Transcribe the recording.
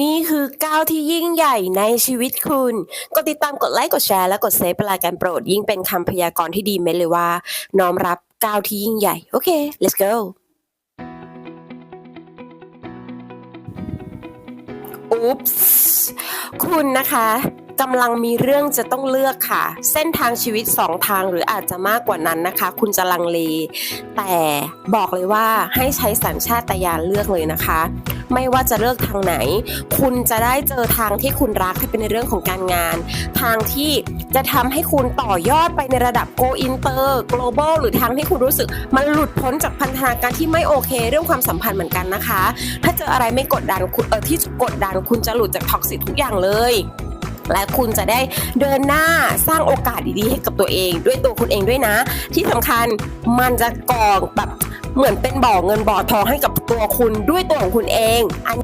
นี่คือก้าวที่ยิ่งใหญ่ในชีวิตคุณ กดติดตามกดไลค์กดแชร์และกดเซฟเป็นรายการโปรดยิ่งเป็นคำพยากรณ์ที่ดีเม็ดเลยว่า น้อมรับก้าวที่ยิ่งใหญ่ โอเค let's go อุ๊ปส์คุณนะคะกำลังมีเรื่องจะต้องเลือกค่ะ เส้นทางชีวิตสองทางหรืออาจจะมากกว่านั้นนะคะ คุณจะลังเล แต่บอกเลยว่าให้ใช้สัญชาตญาณเลือกเลยนะคะ ไม่ว่าจะเลือกทางไหน คุณจะได้เจอทางที่คุณรักที่เป็นในเรื่องของการงาน ทางที่จะทำให้คุณต่อยอดไปในระดับ go inter global หรือทางที่คุณรู้สึกมันหลุดพ้นจากพันธนาการที่ไม่โอเค เรื่องความสัมพันธ์เหมือนกันนะคะ ถ้าเจออะไรไม่กดดันคุณเออที่กดดันคุณจะหลุดจากท็อกซิทุกอย่างเลยและคุณจะได้เดินหน้าสร้างโอกาสดีๆให้กับตัวเอง ด้วยตัวคุณเองด้วยนะ ที่สำคัญมันจะกองแบบ เหมือนเป็นบ่อเงินบ่อทองให้กับตัวคุณด้วยตัวของคุณเองอัน